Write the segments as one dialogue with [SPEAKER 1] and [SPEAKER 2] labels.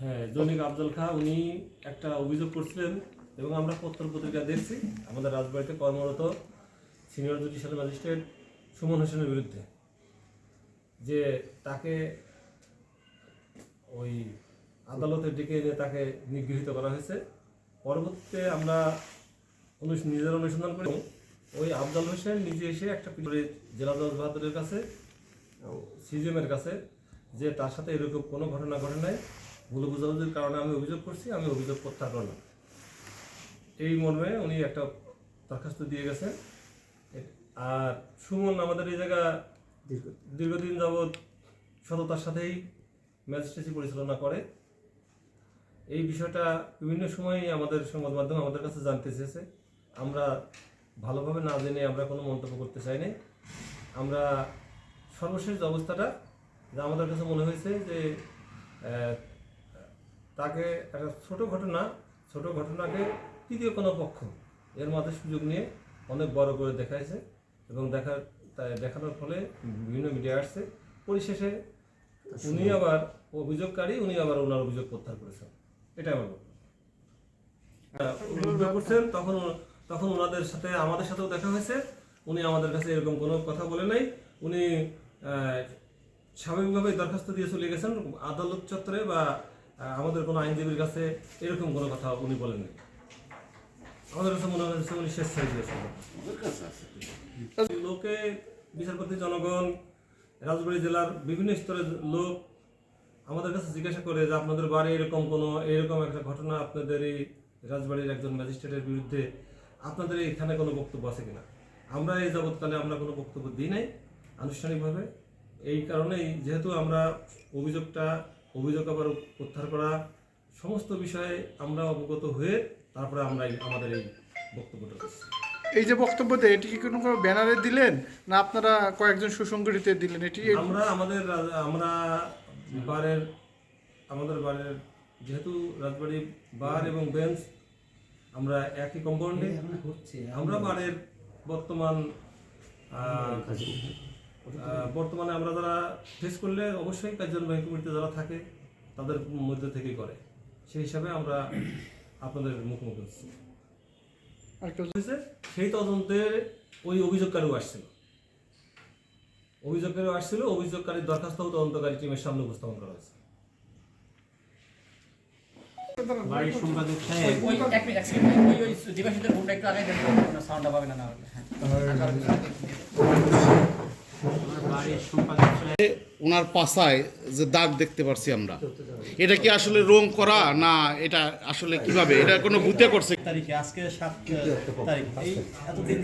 [SPEAKER 1] হ্যাঁ আফজল খা উনি একটা অভিযোগ করছিলেন এবং আমরা পত্র পত্রিকা দেখছি আমাদের রাজবাড়িতে কর্মরত সিনিয়র জুডিশিয়াল ম্যাজিস্ট্রেট সুমন হোসেনের বিরুদ্ধে যে তাকে ওই আদালতের ডেকে এনে তাকে নিগৃহীত করা হয়েছে পরবর্তীতে আমরা নিজের অনুসন্ধান করি ওই আফজাল হোসেন নিজে এসে একটা জেলা দশ বাহাদুরের কাছে সিজিএমের কাছে যে তার সাথে এরকম কোনো ঘটনা ঘটে নাই ভুল বুঝাবুঝির কারণে আমি অভিযোগ করছি আমি অভিযোগ প্রত্যাহার করলাম এই মর্মে উনি একটা দরখাস্ত দিয়ে গেছেন আর সুমন আমাদের এই জায়গা দীর্ঘদিন যাবৎ সততার সাথেই ম্যাজিস্ট্রেসি পরিচালনা করে এই বিষয়টা বিভিন্ন সময়ই আমাদের সংবাদ মাধ্যম আমাদের কাছে জানতে চেয়েছে আমরা ভালোভাবে না জেনে আমরা কোনো মন্তব্য করতে চাই না আমরা সর্বশেষ অবস্থাটা যে আমাদের কাছে মনে হয়েছে যে তাকে একটা ছোট ঘটনা ছোট ঘটনাকে তৃতীয় কোনো পক্ষ এর মধ্যে সুযোগ নিয়ে অনেক বড় করে দেখাইছে এবং দেখার দেখানোর ফলে বিভিন্ন মিডিয়া আসছে পরিশেষে উনি আবার অভিযোগকারী উনি আবার ওনার অভিযোগ প্রত্যাহার করেছেন এটাই আমার কথা করছেন তখন তখন ওনাদের সাথে আমাদের সাথেও দেখা হয়েছে উনি আমাদের কাছে এরকম কোনো কথা বলে নাই উনি স্বাভাবিকভাবে দরখাস্ত দিয়ে চলে গেছেন আদালত চত্বরে বা আমাদের কোনো আইনজীবীর কাছে এরকম কোনো কথা উনি বলেননি আমাদের কাছে মনে হয়েছে উনি শেষ সাইজ দিয়েছেন লোকে বিচারপতি জনগণ রাজবাড়ি জেলার বিভিন্ন স্তরের লোক আমাদের কাছে জিজ্ঞাসা করে যে আপনাদের বাড়ি এরকম কোনো এরকম একটা ঘটনা আপনাদের এই রাজবাড়ির একজন ম্যাজিস্ট্রেটের বিরুদ্ধে আপনাদের এখানে কোনো বক্তব্য আছে কিনা আমরা এই যাবৎকালে আমরা কোনো বক্তব্য দিই নাই আনুষ্ঠানিকভাবে এই কারণেই যেহেতু আমরা অভিযোগটা অভিযোগ আবার প্রত্যাহার করা সমস্ত বিষয়ে আমরা অবগত হয়ে তারপরে আমরা আমাদের এই বক্তব্যটা করছি
[SPEAKER 2] এই যে বক্তব্যতে এটি কি কোনো ব্যানারে দিলেন না আপনারা কয়েকজন সুসংগঠিত দিলেন এটি
[SPEAKER 1] আমরা আমাদের আমরা বারের আমাদের বারের যেহেতু রাজবাড়ি বার এবং বেঞ্চ আমরা একই কম্পাউন্ডে আমরা বারের বর্তমান বর্তমানে আমরা যারা ফেস করলে অবশ্যই ব্যাংক কমিটিতে যারা থাকে তাদের মধ্যে থেকেই করে সেই হিসাবে আমরা আপনাদের মুখোমুখি হচ্ছি সেই তদন্তের ওই অভিযোগকারীও আসছিল অভিযোগকারী আসছিল অভিযোগকারীর দরখাস্ত তদন্তকারী টিমের সামনে উপস্থাপন করা হয়েছে
[SPEAKER 2] সম্পাদক ওনার পাশায় যে দাগ দেখতে পারছি আমরা এটা কি আসলে রং করা না এটা আসলে কিভাবে এটা কোনো ভূতে করছে
[SPEAKER 1] তারিখে আজকে সাত তারিখ আপনাদের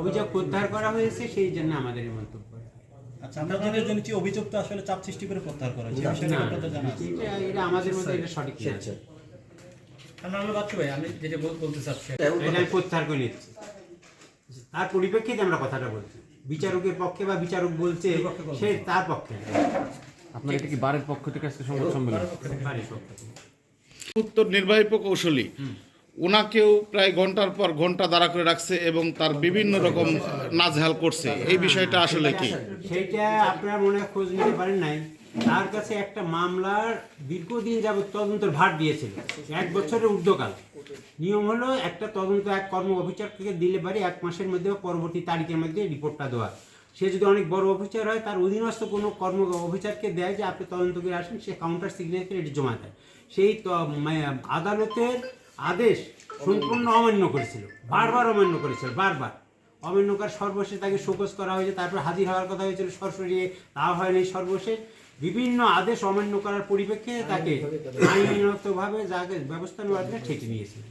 [SPEAKER 3] অভিযোগ উদ্ধার করা হয়েছে সেই জন্য আমাদের এই মন্তব্য
[SPEAKER 1] আচ্ছা, আমরা আচ্ছা, আচ্ছা। যেটা বলতে চাচ্ছি
[SPEAKER 3] প্রত্যাহার করে নিচ্ছি তার পরিপ্রেক্ষিতে আমরা কথাটা বলছি বিচারকের পক্ষে বা বিচারক বলছে সে তার পক্ষে
[SPEAKER 1] আপনার এটা কি বারের পক্ষ থেকে আজকে সংবাদ সম্মেলন
[SPEAKER 2] উত্তর নির্বাহী প্রকৌশলী ওনাকেও প্রায় ঘন্টার পর ঘন্টা দাঁড়া করে রাখছে এবং তার বিভিন্ন রকম নাজহাল করছে এই বিষয়টা আসলে কি
[SPEAKER 3] সেটা আপনার মনে খোঁজ নিতে পারেন নাই তার কাছে একটা মামলার দীর্ঘদিন যাব তদন্তের ভার দিয়েছিল এক বছরের ঊর্ধ্বকাল নিয়ম হলো একটা তদন্ত এক কর্ম অফিসারকে দিলে পারে এক মাসের মধ্যে পরবর্তী তারিখের মধ্যে রিপোর্টটা দেওয়া সে যদি অনেক বড় অফিসার হয় তার অধীনস্থ কোনো কর্ম অফিসারকে দেয় যে আপনি তদন্ত করে আসেন সে কাউন্টার সিগনেচার এটি জমা দেয় সেই আদালতের আদেশ সম্পূর্ণ অমান্য করেছিল বারবার অমান্য করেছিল বারবার অমান্যকার সর্বশেষ তাকে শোকজ করা হয়েছে তারপর হাজির হওয়ার কথা হয়েছিল সরসরি তা হয়নি সর্বশেষ বিভিন্ন আদেশ অমান্য করার পরিপ্রেক্ষিতে তাকে আইনগতভাবে যাকে ব্যবস্থা নেওয়ার জন্য ঠেকে নিয়েছিলেন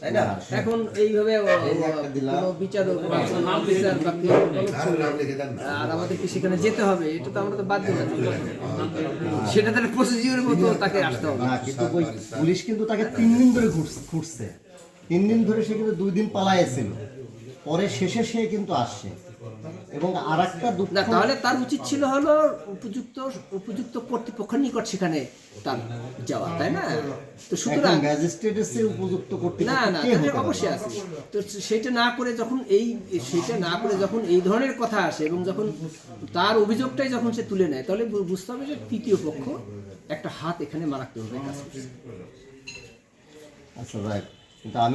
[SPEAKER 1] তাই না এখন এইভাবে আর সেখানে যেতে হবে এটা তো আমরা তো সেটা মতো তাকে আসতে হবে
[SPEAKER 3] পুলিশ কিন্তু তাকে তিন দিন ধরে ঘুরছে তিন দিন ধরে সে কিন্তু দুই দিন পালাইছিল পরে শেষে সে কিন্তু আসছে এবং আর একটা
[SPEAKER 1] তাহলে তার উচিত ছিল হলো উপযুক্ত উপযুক্ত কর্তৃপক্ষের নিকট সেখানে তার যাওয়া তাই না
[SPEAKER 3] তো সুতরাং উপযুক্ত না
[SPEAKER 1] না অবশ্যই আছে তো সেটা না করে যখন এই সেটা না করে যখন এই ধরনের কথা আসে এবং যখন তার অভিযোগটাই যখন সে তুলে নেয় তাহলে বুঝতে হবে যে তৃতীয় পক্ষ একটা হাত এখানে মারাত্মকভাবে কাজ করছে আচ্ছা কিন্তু আমি